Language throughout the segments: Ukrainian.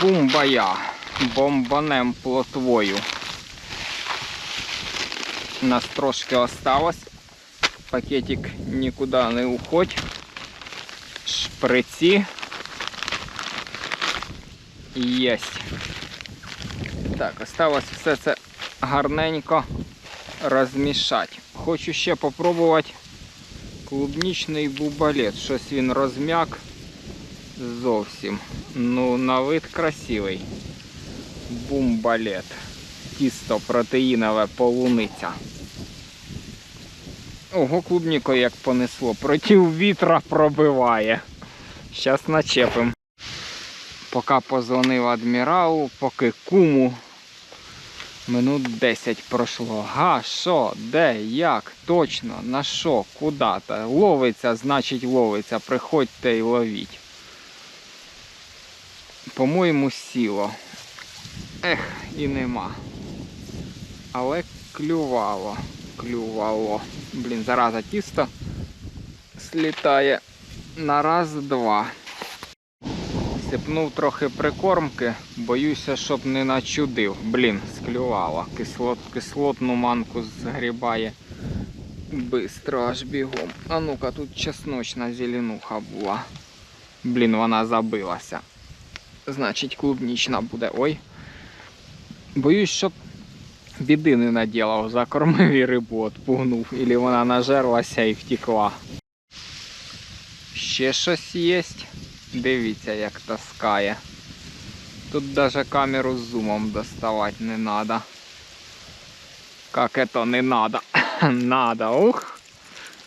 Бумбая. Бомбанем плотвою. Нас трошки осталось. Пакетик нікуди не уходь. Шприці. Єсть. Так, осталось все це гарненько розмішати. Хочу ще попробувати клубнічний бубалет. Щось він розм'як Зовсім. Ну, на вид красивий. Бумбалет. Тісто протеїнове полуниця. Ого, клубніко як понесло. Проти вітра пробиває. Щас начепим. Поки позвонив адміралу, поки куму. Минут 10 пройшло. Га, що, де, як, точно, на що, куди то Ловиться, значить ловиться. Приходьте і ловіть. По-моєму, сіло. Ех, і нема. Але клювало. Клювало. Блін, зараза тісто слітає на раз-два. Сипнув трохи прикормки, боюся, щоб не начудив. Блін, склювало. Кислот, кислотну манку згрібає. Бистро аж бігом. А ну-ка, тут чесночна зеленуха була. Блін, вона забилася. Значить, клубнічна буде. Ой. Боюсь, щоб біди не наділав, закормив і рибу отпугнув. Ілі вона нажерлася і втекла. Ще щось є. Дивіться, як таскає. Тут даже камеру з зумом доставати не надо. Как это не надо? надо, ух.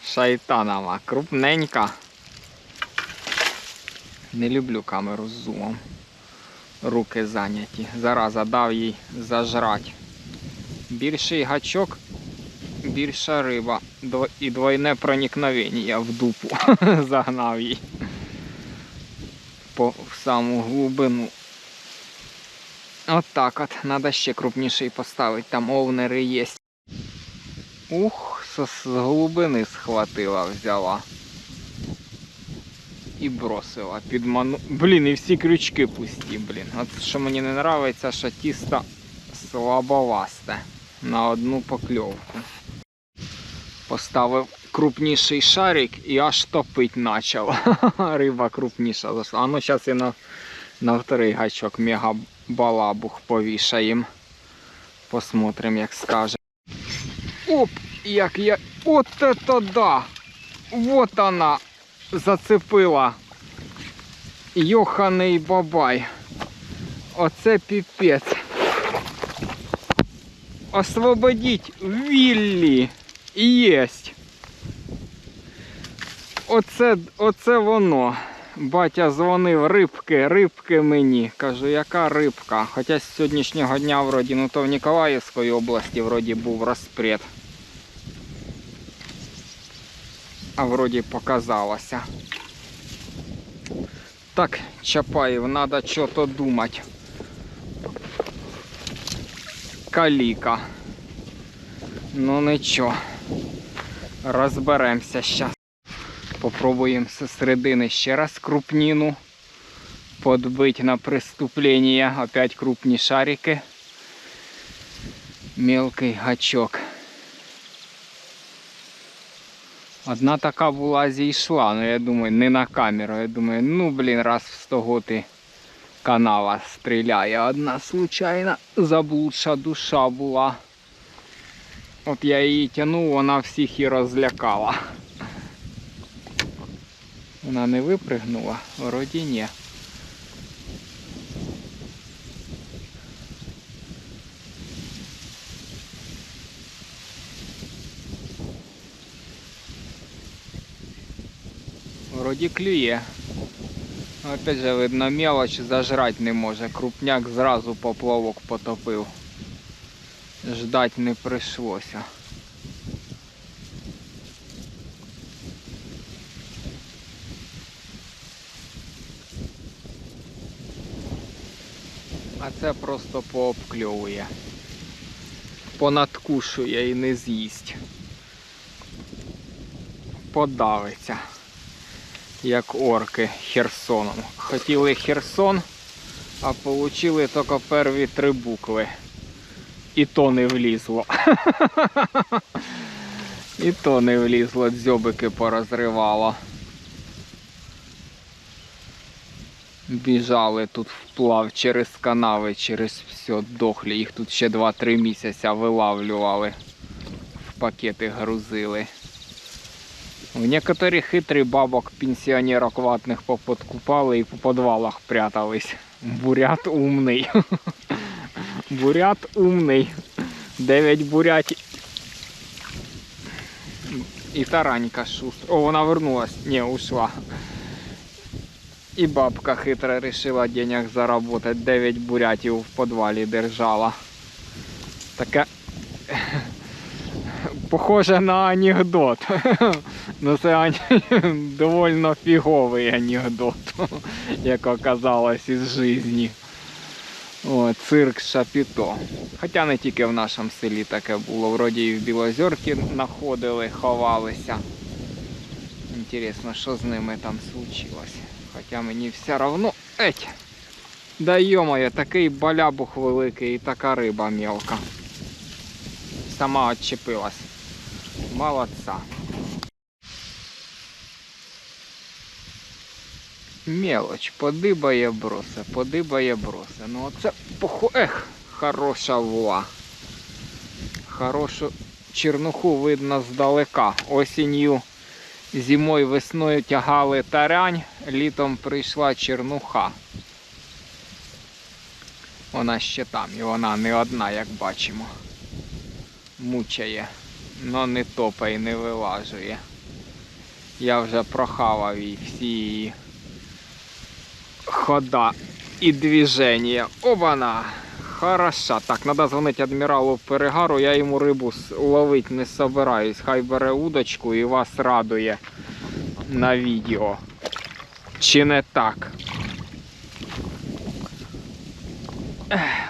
Шайтанова, крупненька. Не люблю камеру з зумом. Руки зайняті. Зараза дав їй зажрать. Більший гачок, більша риба. І двойне проникновення в дупу. Загнав їй по в саму глибину. От так от. Надо ще крупніший поставити. Там овнери є. Ух, з глибини схватила, взяла. І бросила. Підману. Блін, і всі крючки пусті, блін. От що мені не подобається, що тісто слабовасте на одну покльовку. Поставив крупніший шарик і аж топить почав. Риба крупніша зайшла. А ну зараз і на, на вторий гачок мега балабух повішаємо. Посмотрим, як скаже. Оп! Як я. От это да! Вот она зацепила. Йоханий бабай. Оце піпець. Освободіть Віллі. Єсть. Оце, оце воно. Батя дзвонив рибки, рибки мені. Кажу, яка рибка? Хоча з сьогоднішнього дня вроді, ну то в Ніколаївській області вроді був розпред. А вроді показалося. Так, Чапаєв, треба щось думати. Каліка. Ну нічого. Розберемося зараз. Попробуємо зі середини ще раз крупніну. Подбить на преступлення. Опять крупні шарики. Мелкий гачок. Одна така була зійшла, ну я думаю, не на камеру. Я думаю, ну блін, раз в 100 готи канала стріляє. Одна случайна заблудша душа була. От я її тянув, вона всіх і розлякала. Вона не випригнула, вроді ні. Вроді клює. Опять же, видно, мелоч зажрать не може. Крупняк зразу поплавок потопив. Ждать не прийшлося. А це просто пообкльовує. Понадкушує і не з'їсть. Подавиться. Як орки Херсоном. Хотіли Херсон А получили тільки перві три букви. І то не влізло. І то не влізло, дзьобики порозривало. Біжали тут вплав через канави, через все дохлі. Їх тут ще 2-3 місяці вилавлювали. В пакети грузили. В некоторі хитрі бабок пенсіонерок ватних поподкупали і по подвалах прятались. Бурят умний. Бурят умний. Дев'ять бурятів. І таранька шустра. О, вона вернулась. Не, ушла. І бабка хитро решила денег заработать. 9 бурятів в подвалі держала. Таке похоже на анекдот. Ну це довольно фіговий анекдот, як оказалось із житті. О, цирк Шапіто. Хоча не тільки в нашому селі таке було. Вроді і в Білозерці знаходили, ховалися. Інтересно, що з ними там случилось. Хоча мені все равно. Еть! Да йомає, такий балябух великий і така риба мелка. Сама отчепилась. Молодца. Мелоч, подибає броса, подибає броса. Ну оце похо... Ех, хороша вла. Хорошу чернуху видно здалека. Осінню, зимою, весною тягали тарань, літом прийшла чернуха. Вона ще там, і вона не одна, як бачимо. Мучає, но не топає не вилажує. Я вже прохавав її всі її хода і движення. Обана! Хороша. Так, треба дзвонити адміралу Перегару, я йому рибу ловити не собираюсь. Хай бере удочку і вас радує на відео. Чи не так?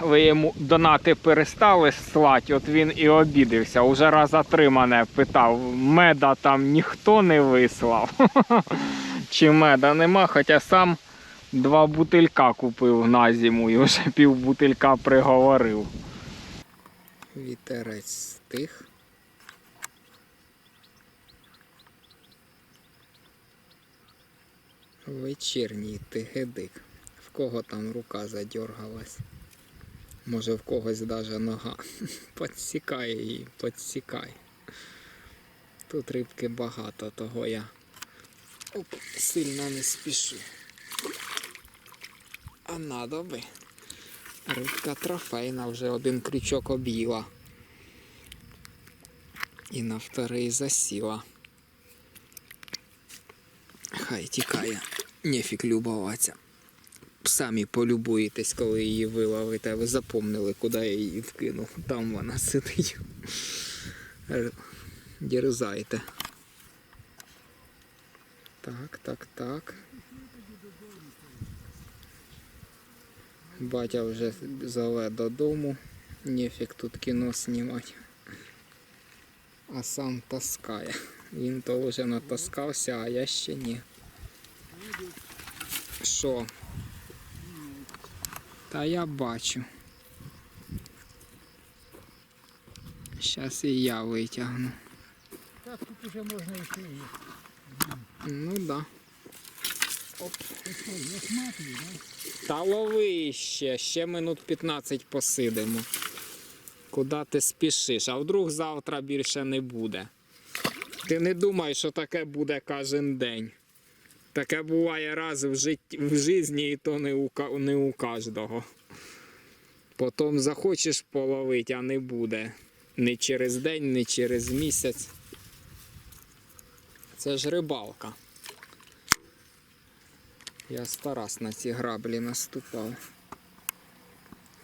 Ви йому донати перестали слати, от він і обідився. Уже раза три мене питав, меда там ніхто не вислав. Чи меда нема, хоча сам два бутилька купив на зиму і вже пів бутилька приговорив. Вітерець стих. Вечірній тигедик. В кого там рука задергалась? Може в когось даже нога. Подсікає її, подсікає. Тут рибки багато, того я Оп, сильно не спішу. А надо би. Рибка трофейна, вже один крючок об'їла. І на вторий засіла. Хай тікає, нефік любуватися. Самі полюбуєтесь, коли її виловите. Ви запомнили, куди я її вкинув. Там вона сидить. Дерзайте. Так, так, так. Батя вже зове додому. Нефік тут кіно знімати. А сам таскає. Він то вже натаскався, а я ще ні. Що? Та я бачу. Щас і я витягну. Так тут уже можна йти. Ну смотрю, да? Та лови ще, ще минут 15 посидимо. Куди ти спішиш? А вдруг завтра більше не буде. Ти не думай, що таке буде кожен день. Таке буває раз в житті, в житті, і то не у, не у кожного. Потім захочеш половити, а не буде. Не через день, не через місяць. Це ж рибалка. Я старас на ці граблі наступав.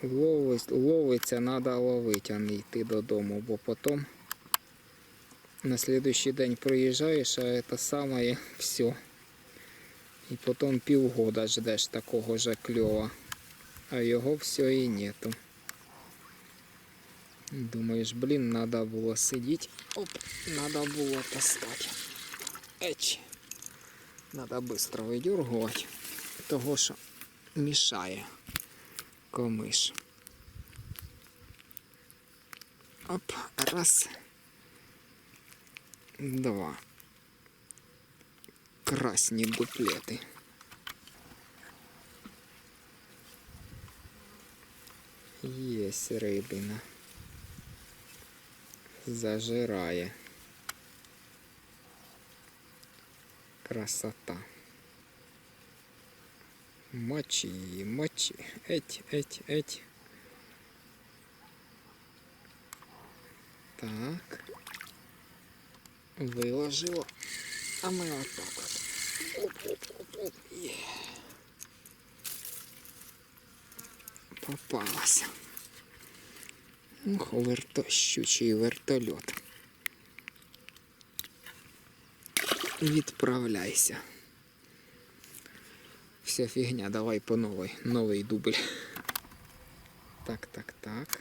Ловить, ловиться, треба ловити, а не йти додому, бо потім на слідуючий день приїжджаєш, а це саме все. І потім півгода ждеш такого же кльова, а його все і нету. Думаєш, блін, треба було сидіти. Оп, треба було достати. Еч. Надо быстро видергувати, того що мішає. комиш. Оп, раз. Два. Красні дуплети. Єсть рибина. Зажирає. Красота. Мочи, її, мочи. Еть, еть, еть. Так. Виложило. А ми отак от. Оп-оп-оп-оп. Є. Попалася. Ух, верто, щучий вертольот. Відправляйся. Вся фігня, давай по новой. Новий дубль. Так, так, так.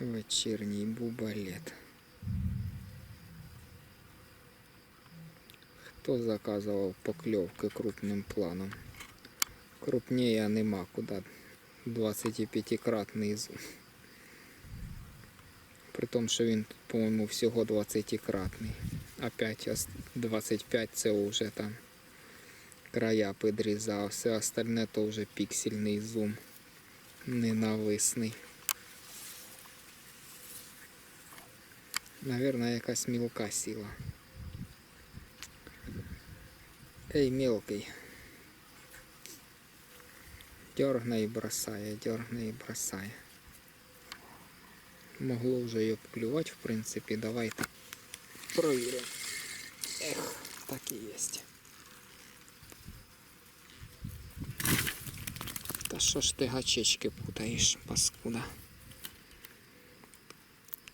Вечірній бубалет. Хто заказував покльовки крупним планом? Крупніє нема куди. 25-кратний зум. При тому, що він, по-моєму, всього 20-кратний. Опять ос- 25 це вже там края підрізав. Все остальне то вже піксельний зум. Ненависний. Наверное, якась мілка сіла. Ей, мелкий. Дергне і бросає, дергне і бросає. Могло вже й обклювати, в принципі, давайте провіримо. Ех, так і єсть. Та що ж ти гачечки путаєш, паскуда?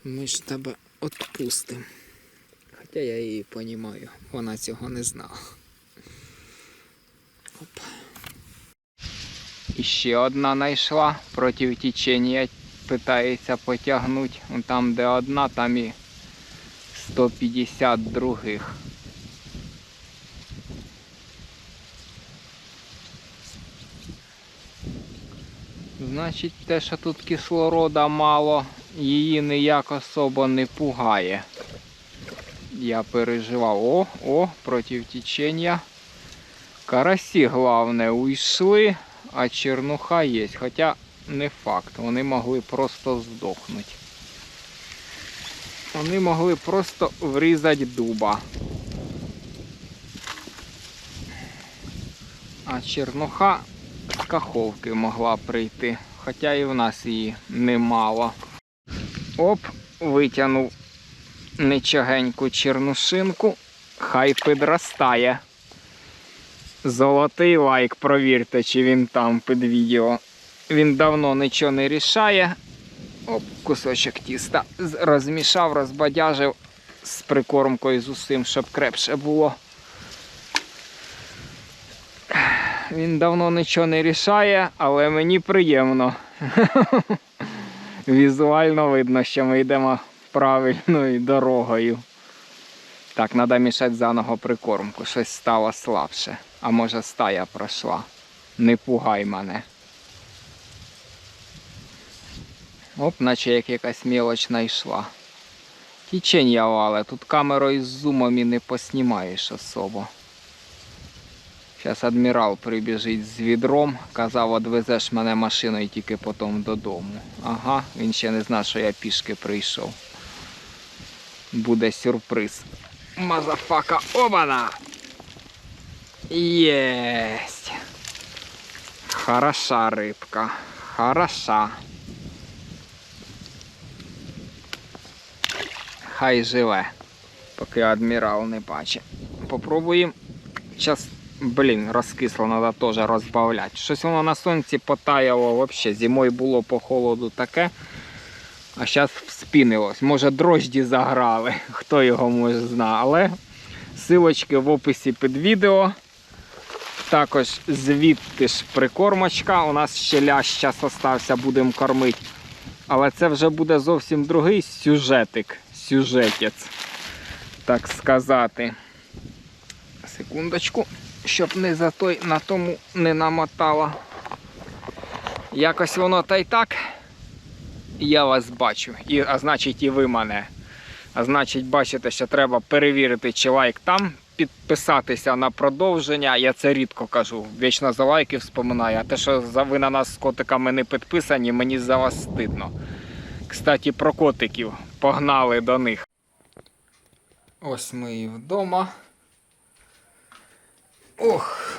Ми ж тебе отпустим. Хоча я її понімаю, вона цього не знала. Оп. І одна знайшла проти течення, питається потягнути. Там, де одна, там і 150 других. Значить, те, що тут кислорода мало, її ніяк особо не пугає. Я переживав. О, о, проти течення. Карасі, головне, уйшли, а чернуха є. Хоча не факт, вони могли просто здохнути. Вони могли просто врізати дуба. А чернуха з каховки могла прийти. Хоча і в нас її немало. Оп, витягнув нечагеньку чернушинку. Хай підростає. Золотий лайк, провірте, чи він там під відео. Він давно нічого не рішає. Оп, кусочок тіста розмішав, розбадяжив з прикормкою з усім, щоб крепше було. Він давно нічого не рішає, але мені приємно. Візуально видно, що ми йдемо правильною дорогою. Так, треба мішати заново прикормку. Щось стало слабше. А може стая пройшла. Не пугай мене. Оп, наче як якась мелоч знайшла. Тічення вале, тут камерою з зумом і не поснімаєш особо. Зараз адмірал прибіжить з відром, казав, одвезеш мене машиною тільки потім додому. Ага, він ще не знає, що я пішки прийшов. Буде сюрприз. Мазафака, обана! Єсть. Хороша рибка. Хороша. Хай живе, поки адмірал не бачить. Попробуємо. Зараз, блін, розкисло, треба теж розбавляти. Щось воно на сонці потаяло взагалі. Зимою було по холоду таке. А зараз вспінилось. Може дрожді заграли, хто його може знає. Але силочки в описі під відео. Також звідти ж прикормочка. У нас ще лящ зараз остався, будемо кормити. Але це вже буде зовсім другий сюжетик. Сюжетець, так сказати. Секундочку, щоб не за той на тому не намотала. Якось воно та й так. Я вас бачу. І, а значить, і ви мене. А значить, бачите, що треба перевірити, чи лайк там, підписатися на продовження. Я це рідко кажу. Вічно за лайки вспоминаю. А те, що ви на нас з котиками не підписані, мені за вас стидно. Кстати, про котиків. Погнали до них. Ось ми і вдома. Ох.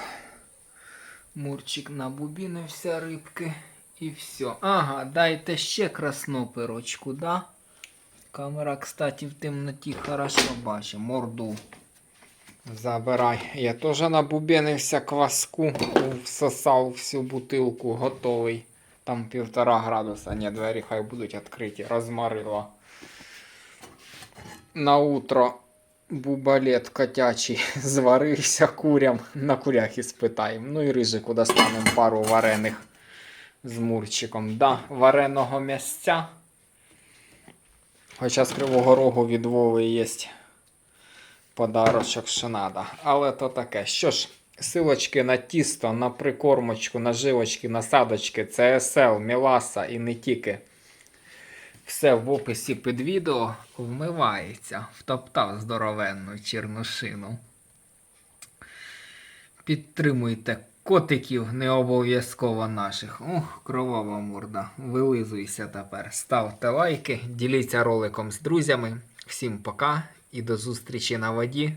Мурчик набубінився рибки. І все. Ага, дайте ще краснопирочку, да? Камера, кстати, в темноті хорошо бачить. Морду. Забирай. Я теж набубенився кваску, всосав всю бутилку, готовий. Там півтора градуса. Ні, двері хай будуть відкриті. Розмарило. На утро бубалет котячий зварився курям. На курях і спитаємо. Ну і рижику достанемо пару варених з мурчиком. Да, вареного м'ясця. Хоча з Кривого Рогу від Вови є подарочок, що надо. Але то таке. Що ж, силочки на тісто, на прикормочку, на жилочки, насадочки, CSL, Міласа і не тільки. Все в описі під відео вмивається. Втоптав здоровенну чернушину. Підтримуйте котиків, не обов'язково наших. Ух, кровава морда. Вилизуйся тепер. Ставте лайки, діліться роликом з друзями. Всім пока і до зустрічі на воді.